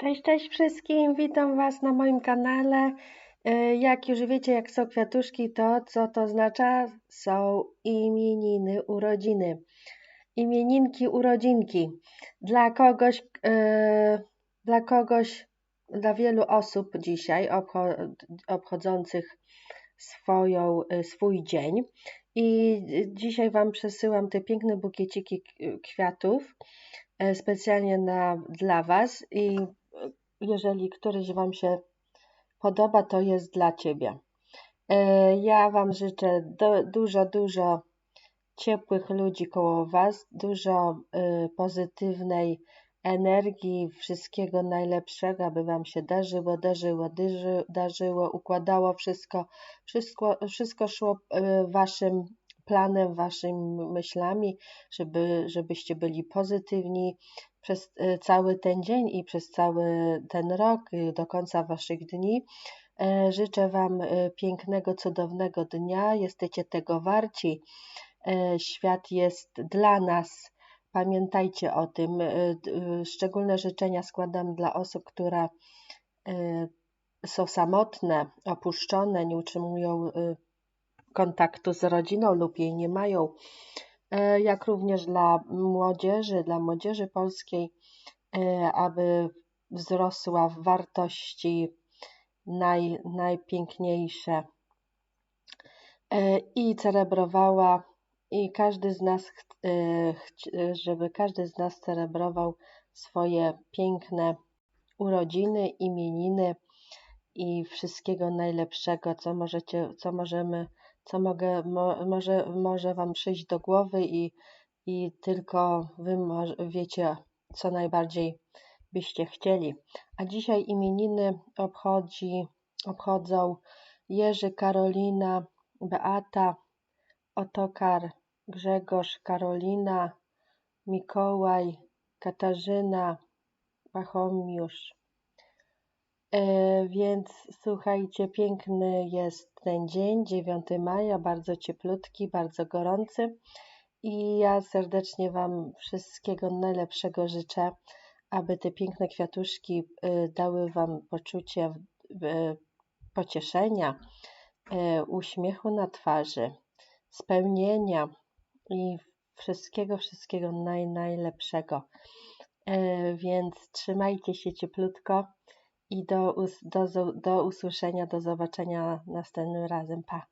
Cześć, cześć wszystkim, witam Was na moim kanale. Y, jak już wiecie, jak są kwiatuszki, to co to oznacza? Są imieniny, urodziny. Imieninki, urodzinki. Dla kogoś, yy, dla kogoś, dla wielu osób dzisiaj obcho obchodzących swoją, yy, swój dzień. I dzisiaj Wam przesyłam te piękne bukieciki kwiatów e, specjalnie na, dla Was i jeżeli któryś Wam się podoba, to jest dla Ciebie. E, ja Wam życzę do, dużo, dużo ciepłych ludzi koło Was, dużo y, pozytywnej energii, wszystkiego najlepszego, aby Wam się darzyło, darzyło, darzyło, darzyło układało wszystko, wszystko, wszystko szło y, Waszym planem, Waszymi myślami, żeby, żebyście byli pozytywni, przez e, cały ten dzień i przez cały ten rok do końca Waszych dni. E, życzę Wam e, pięknego, cudownego dnia. Jesteście tego warci. Świat jest dla nas. Pamiętajcie o tym. Szczególne życzenia składam dla osób, które są samotne, opuszczone, nie utrzymują kontaktu z rodziną lub jej nie mają. E, jak również dla młodzieży, dla młodzieży polskiej, e, aby wzrosła w wartości naj, najpiękniejsze. E, i celebrowała i każdy z nas, żeby każdy z nas celebrował swoje piękne urodziny, imieniny i wszystkiego najlepszego, co możecie, co możemy co mogę, mo, może, może Wam przyjść do głowy i, i tylko Wy wiecie, co najbardziej byście chcieli. A dzisiaj imieniny obchodzi, obchodzą Jerzy, Karolina, Beata, Otokar, Grzegorz, Karolina, Mikołaj, Katarzyna, Pachomiusz, E, więc słuchajcie, piękny jest ten dzień, 9 maja, bardzo cieplutki, bardzo gorący. I ja serdecznie Wam wszystkiego najlepszego życzę, aby te piękne kwiatuszki y, dały Wam poczucie pocieszenia, y, uśmiechu na twarzy, spełnienia i wszystkiego, wszystkiego naj, najlepszego. E, więc trzymajcie się cieplutko i do, do, do usłyszenia, do zobaczenia następnym razem. Pa!